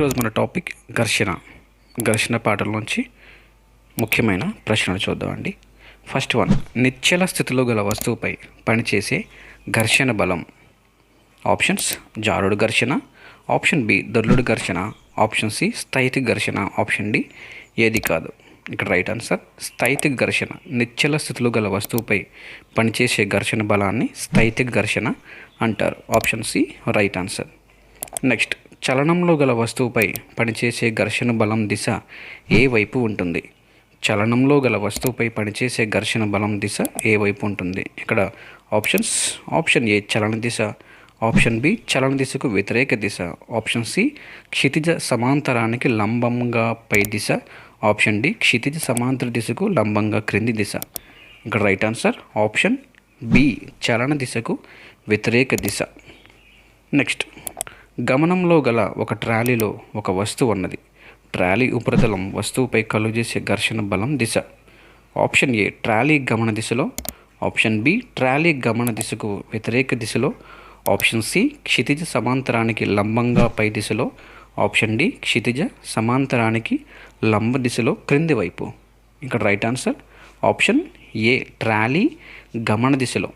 ఈరోజు మన టాపిక్ ఘర్షణ. ఘర్షణ పాటల నుంచి ముఖ్యమైన ప్రశ్నలు చూద్దామండి. ఫస్ట్ వన్ నిశ్చల స్థితిలో గల వస్తువుపై పనిచేసే ఘర్షణ బలం. ఆప్షన్స్ జారుడు ఘర్షణ. ఆప్షన్ బి దొర్లుడు ఘర్షణ. ఆప్షన్ సి స్థైతిక ఘర్షణ. ఆప్షన్ డి ఏది కాదు. ఇక్కడ రైట్ ఆన్సర్ స్థైతిక ఘర్షణ. నిశ్చల స్థితిలో గల వస్తువుపై పనిచేసే ఘర్షణ బలాన్ని స్థైతిక ఘర్షణ అంటారు. Option C right answer. Next చలనంలో గల వస్తువుపై పనిచేసే ఘర్షణ బలం దిశ ఏ వైపు ఉంటుంది? చలనంలో గల వస్తువుపై పనిచేసే ఘర్షణ బలం దిశ ఏ వైపు ఉంటుంది? ఇక్కడ ఆప్షన్స్. ఆప్షన్ ఏ చలన దిశ. ఆప్షన్ బి చలన దిశకు వ్యతిరేక దిశ. ఆప్షన్ సి క్షితిజ సమాంతరానికి లంబంగా పై దిశ. ఆప్షన్ డి క్షితిజ సమాంతర దిశకు లంబంగా క్రింది దిశ. ఇక్కడ రైట్ ఆన్సర్. ఆప్షన్ బి చలన దిశకు వ్యతిరేక దిశ. నెక్స్ట్. గమనంలో గల ఒక ట్రాలీలో ఒక వస్తువు ఉన్నది. ట్రాలీ ఉపరితలం వస్తువుపై కలుగజేసే ఘర్షణ బలం దిశ. ఆప్షన్ ఏ ట్రాలీ గమన దిశలో. ఆప్షన్ బి ట్రాలీ గమన దిశకు వ్యతిరేక దిశలో. ఆప్షన్ సి క్షితిజ సమాంతరానికి లంబంగా పై దిశలో. ఆప్షన్ డి క్షితిజ సమాంతరానికి లంబ దిశలో క్రింది వైపు. ఇక్కడ right answer. Option A trolley గమన దిశలో.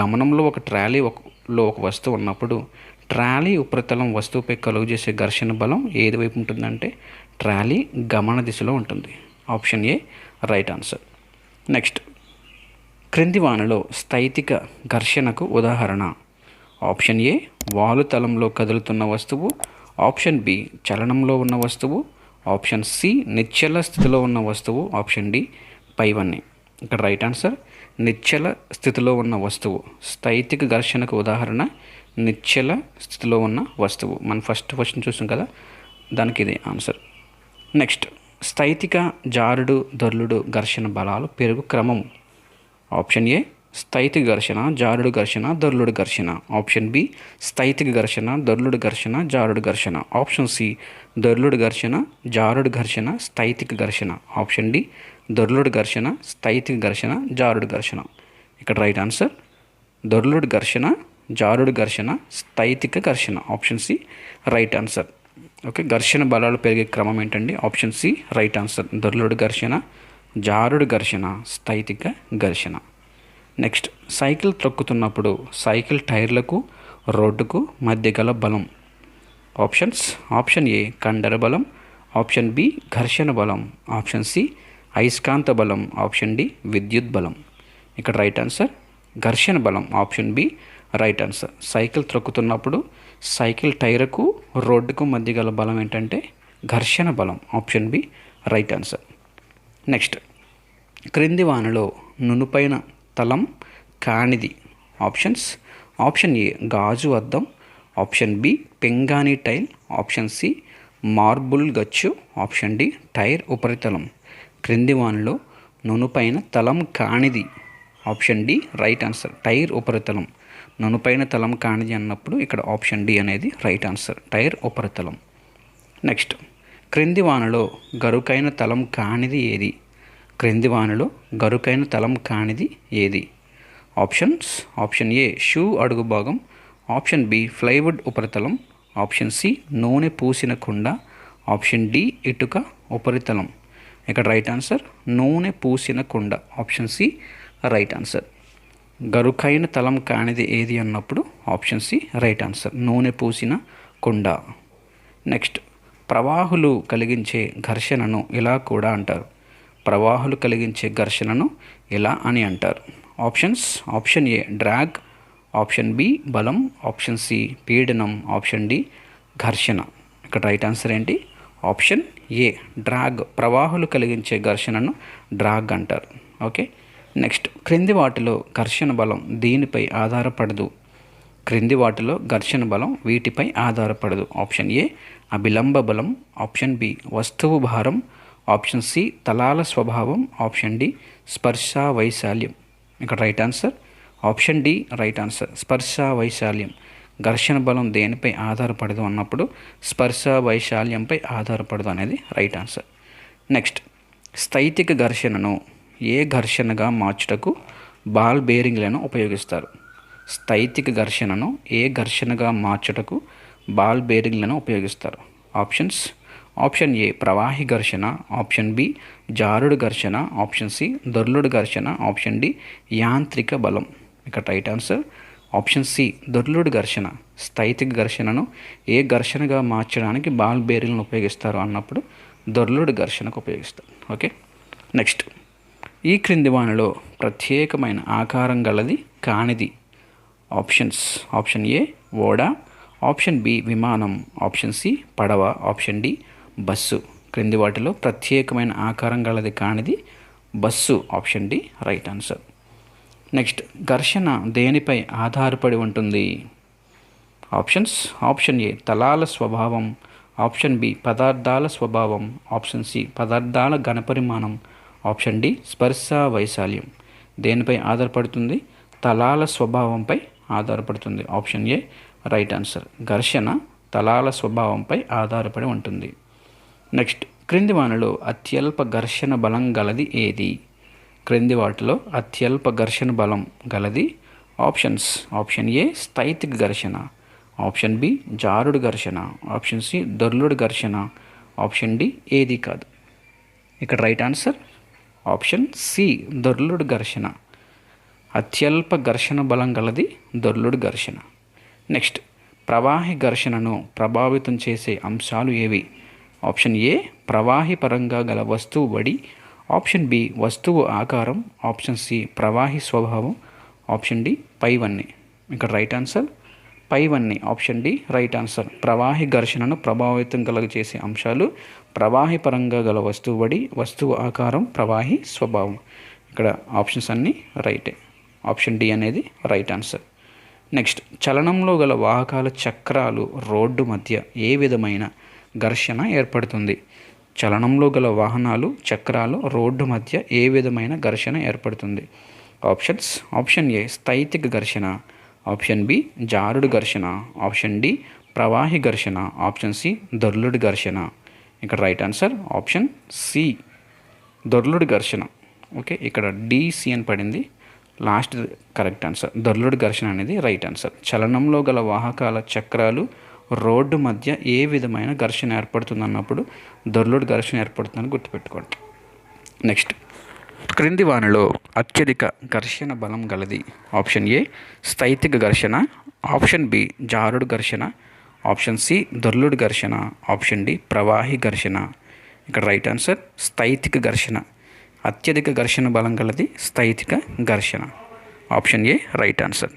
గమనంలో ఒక ట్రాలీ ఒక లో ఒక వస్తువు ఉన్నప్పుడు ట్రాలీ ఉపరితలం వస్తువుపై కలుగు చేసే ఘర్షణ బలం ఏది వైపు ఉంటుందంటే ట్రాలీ గమన దిశలో ఉంటుంది. Option A right answer. Next క్రింది వానలో స్థైతిక ఘర్షణకు ఉదాహరణ. ఆప్షన్ ఏ వాలుతలంలో కదులుతున్న వస్తువు. ఆప్షన్ బి చలనంలో ఉన్న వస్తువు. ఆప్షన్ సి నిశ్చల స్థితిలో ఉన్న వస్తువు. ఆప్షన్ డి పైవన్నీ ఇక్కడ రైట్ ఆన్సర్ నిశ్చల స్థితిలో ఉన్న వస్తువు. స్థైతిక ఘర్షణకు ఉదాహరణ నిశ్చల స్థితిలో ఉన్న వస్తువు. మనం ఫస్ట్ క్వశ్చన్ చూసాం కదా? దానికి ఇది ఆన్సర్ నెక్స్ట్ స్థైతిక జారుడు దొర్లుడు ఘర్షణ బలాలు పెరుగు క్రమం. ఆప్షన్ ఏ స్థైతిక ఘర్షణ జారుడు ఘర్షణ దొర్లుడు ఘర్షణ. ఆప్షన్ బి స్థైతిక ఘర్షణ దొర్లుడు ఘర్షణ జారుడు ఘర్షణ. ఆప్షన్ సి దొర్లుడు ఘర్షణ జారుడు ఘర్షణ స్థైతిక ఘర్షణ. ఆప్షన్ డి దొర్లుడు ఘర్షణ స్థైతిక ఘర్షణ జారుడు ఘర్షణ. ఇక్కడ రైట్ ఆన్సర్ దొర్లుడు ఘర్షణ జారుడు ఘర్షణ స్థైతిక ఘర్షణ. Option C right answer okay ఘర్షణ బలాలు పెరిగే క్రమం ఏంటండి? ఆప్షన్ సి రైట్ ఆన్సర్ దొర్లుడు ఘర్షణ జారుడు ఘర్షణ స్థైతిక ఘర్షణ. నెక్స్ట్ సైకిల్ త్రొక్కుతున్నప్పుడు సైకిల్ టైర్లకు రోడ్డుకు మధ్య గల బలం. ఆప్షన్స్ ఆప్షన్ ఏ కండర బలం. ఆప్షన్ బి ఘర్షణ బలం. ఆప్షన్ సి అయస్కాంత బలం. ఆప్షన్ డి విద్యుత్ బలం. ఇక్కడ రైట్ ఆన్సర్ ఘర్షణ బలం. Option B right answer. Cycle త్రొక్కుతున్నప్పుడు cycle టైర్కు రోడ్డుకు మధ్య గల బలం ఏంటంటే ఘర్షణ బలం. Option B right answer. Next క్రింది వానలో నునుపైన తలం కానిది ఆప్షన్స్. ఆప్షన్ ఏ గాజు అద్దం. ఆప్షన్ బి పెంగాని టైల్. ఆప్షన్ సి మార్బుల్ గచ్చు. ఆప్షన్ డి టైర్ ఉపరితలం. క్రింది వానలో నునుపైన తలం కానిది. Option D right answer tyre ఉపరితలం. నునుపైన తలం కానిది అన్నప్పుడు ఇక్కడ ఆప్షన్ డి అనేది రైట్ ఆన్సర్ టైర్ ఉపరితలం. నెక్స్ట్ క్రింది వానలో గరుకైన తలం కానిది ఏది? క్రింది వానలో గరుకైన తలం కానిది ఏది? ఆప్షన్స్. ఆప్షన్ ఏ షూ అడుగు భాగం. ఆప్షన్ బి ఫ్లైవుడ్ ఉపరితలం. ఆప్షన్ సి నూనె పూసిన కుండ. ఆప్షన్ డి ఇటుక ఉపరితలం. ఇక్కడ రైట్ ఆన్సర్ నూనె పూసిన కుండ. Option C right answer. గరుకైన తలం కానిది ఏది అన్నప్పుడు ఆప్షన్ సి రైట్ ఆన్సర్. నూనె పూసిన కుండ. నెక్స్ట్ ప్రవాహులు కలిగించే ఘర్షణను ఇలా కూడా అంటారు. ప్రవాహాలు కలిగించే ఘర్షణను ఇలా అని అంటారు? Options option A drag option B బలం ఆప్షన్ సి పీడనం ఆప్షన్ డి ఘర్షణ. ఇక్కడ రైట్ ఆన్సర్ ఏంటి? ఆప్షన్ ఏ డ్రాగ్ ప్రవాహాలు కలిగించే ఘర్షణను డ్రాగ్ అంటారు. ఓకే? నెక్స్ట్ క్రింది వాటిలో ఘర్షణ బలం దీనిపై ఆధారపడదు. క్రింది వాటిలో ఘర్షణ బలం వీటిపై ఆధారపడదు. ఆప్షన్ ఏ అభిలంబ బలం ఆప్షన్ బి వస్తువు భారం ఆప్షన్ సి తలాల స్వభావం. ఆప్షన్ డి స్పర్శ వైశాల్యం ఇక్కడ right answer. Option D right answer. స్పర్శ వైశాల్యం ఘర్షణ బలం దేనిపై ఆధారపడదు అన్నప్పుడు స్పర్శ వైశాల్యంపై ఆధారపడదు అనేది రైట్ ఆన్సర్. నెక్స్ట్ స్థైతిక ఘర్షణను ఏ ఘర్షణగా మార్చుటకు బాల్ బేరింగ్లను ఉపయోగిస్తారు? స్థైతిక ఘర్షణను ఏ ఘర్షణగా మార్చుటకు బాల్ బేరింగ్లను ఉపయోగిస్తారు? ఆప్షన్స్ ఆప్షన్ ఏ ప్రవాహి ఘర్షణ ఆప్షన్ బి జారుడు ఘర్షణ ఆప్షన్ సి దొర్లుడు ఘర్షణ ఆప్షన్ డి యాంత్రిక బలం. ఇక్కడ రైట్ ఆన్సర్. ఆప్షన్ సి దొర్లుడు ఘర్షణ స్థైతిక ఘర్షణను ఏ ఘర్షణగా మార్చడానికి బాల్ బేరీలను ఉపయోగిస్తారు అన్నప్పుడు దొర్లుడు ఘర్షణకు ఉపయోగిస్తారు. ఓకే? నెక్స్ట్. ఈ క్రింది వానిలో ప్రత్యేకమైన ఆకారం గలది కానిది. ఆప్షన్స్. ఆప్షన్ ఏ ఓడ ఆప్షన్ బి విమానం ఆప్షన్ సి పడవ ఆప్షన్ డి బస్సు. క్రింది వాటిలో ప్రత్యేకమైన ఆకారం గలది కానిది bus option D right answer. Next ఘర్షణ దేనిపై ఆధారపడి ఉంటుంది? ఆప్షన్స్ ఆప్షన్ ఏ తలాల స్వభావం. ఆప్షన్ బి పదార్థాల స్వభావం. ఆప్షన్ సి పదార్థాల ఘనపరిమాణం. ఆప్షన్ డి స్పర్శ వైశాల్యం. దేనిపై ఆధారపడుతుంది? తలాల స్వభావంపై ఆధారపడుతుంది. Option A right answer. ఘర్షణ తలాల స్వభావంపై ఆధారపడి ఉంటుంది. నెక్స్ట్ క్రింది వానలో అత్యల్ప ఘర్షణ బలం గలది ఏది? క్రింది వాటిలో అత్యల్ప ఘర్షణ బలం గలది ఆప్షన్స్. ఆప్షన్ ఏ స్థైతిక ఘర్షణ. ఆప్షన్ బి జారుడు ఘర్షణ. ఆప్షన్ సి దొర్లుడు ఘర్షణ. ఆప్షన్ డి ఏది కాదు. ఇక్కడ రైట్ ఆన్సర్? ఆప్షన్ సి దొర్లుడు ఘర్షణ. అత్యల్ప ఘర్షణ బలం గలది దొర్లుడు ఘర్షణ. నెక్స్ట్ ప్రవాహి ఘర్షణను ప్రభావితం చేసే అంశాలు ఏవి? ఆప్షన్ ఏ ప్రవాహి పరంగా గల వస్తువు వడి ఆప్షన్ బి వస్తువు ఆకారం. ఆప్షన్ సి ప్రవాహి స్వభావం. ఆప్షన్ డి పైవన్నీ. ఇక్కడ రైట్ ఆన్సర్? పైవన్నీ. Option D right answer. ప్రవాహి ఘర్షణను ప్రభావితం కలుగజేసే అంశాలు ప్రవాహి పరంగా గల వస్తువు వడి వస్తువు ఆకారం ప్రవాహి స్వభావం. ఇక్కడ ఆప్షన్స్ అన్నీ రైటే. ఆప్షన్ డి అనేది రైట్ ఆన్సర్. నెక్స్ట్ చలనంలో గల వాహకాల చక్రాలు రోడ్డు మధ్య ఏ విధమైన ఘర్షణ ఏర్పడుతుంది. చలనంలో గల వాహనాలు చక్రాలు రోడ్డు మధ్య ఏ విధమైన ఘర్షణ ఏర్పడుతుంది? ఆప్షన్స్. ఆప్షన్ ఏ స్థైతిక ఘర్షణ. ఆప్షన్ బి జారుడు ఘర్షణ. ఆప్షన్ డి ప్రవాహి ఘర్షణ. ఆప్షన్ సి దొర్లుడి ఘర్షణ. ఇక్కడ రైట్ ఆన్సర్ ఆప్షన్ సి దొర్లుడి ఘర్షణ. ఓకే ఇక్కడ డిసి అని పడింది. Last correct answer. దొర్లుడి ఘర్షణ అనేది రైట్ ఆన్సర్. చలనంలో గల వాహకాల చక్రాలు రోడ్డు మధ్య ఏ విధమైన ఘర్షణ ఏర్పడుతుంది అన్నప్పుడు దొర్లుడు ఘర్షణ ఏర్పడుతుందని గుర్తుపెట్టుకోండి. నెక్స్ట్ క్రింది వానలో అత్యధిక ఘర్షణ బలం గలది ఆప్షన్ ఏ స్థైతిక ఘర్షణ ఆప్షన్ బి జారుడు ఘర్షణ ఆప్షన్ సి దొర్లుడు ఘర్షణ ఆప్షన్ డి ప్రవాహి ఘర్షణ. ఇక్కడ రైట్ ఆన్సర్ స్థైతిక ఘర్షణ. అత్యధిక ఘర్షణ బలం గలది స్థైతిక ఘర్షణ. Option A right answer.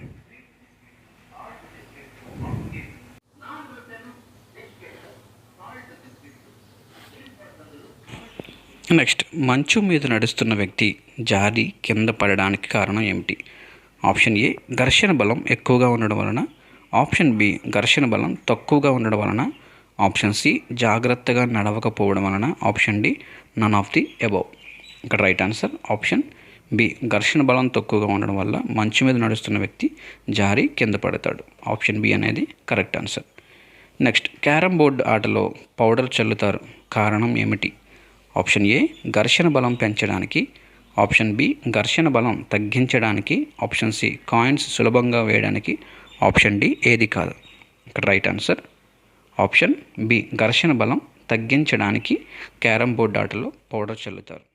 Next మంచు మీద నడుస్తున్న వ్యక్తి జారి కింద పడడానికి కారణం ఏమిటి? ఆప్షన్ ఏ ఘర్షణ బలం ఎక్కువగా ఉండడం వలన. ఆప్షన్ బి ఘర్షణ బలం తక్కువగా ఉండడం వలన. ఆప్షన్ సి జాగ్రత్తగా నడవకపోవడం వలన. Option D none of the above ఇక్కడ రైట్ ఆన్సర్ ఆప్షన్ బి ఘర్షణ బలం తక్కువగా ఉండడం వల్ల మంచు మీద నడుస్తున్న వ్యక్తి జారి కింద పడతాడు. ఆప్షన్ బి అనేది correct answer. Next carrom board ఆటలో పౌడర్ చల్లుతారు. కారణం ఏమిటి? ఆప్షన్ ఏ ఘర్షణ బలం పెంచడానికి. ఆప్షన్ బి ఘర్షణ బలం తగ్గించడానికి. ఆప్షన్ సి కాయిన్స్ సులభంగా వేయడానికి. ఆప్షన్ డి ఏది కాదు. ఇక్కడ రైట్ ఆన్సర్. ఆప్షన్ బి ఘర్షణ బలం తగ్గించడానికి క్యారమ్ బోర్డ్ ఆటలో పౌడర్ చల్లుతారు.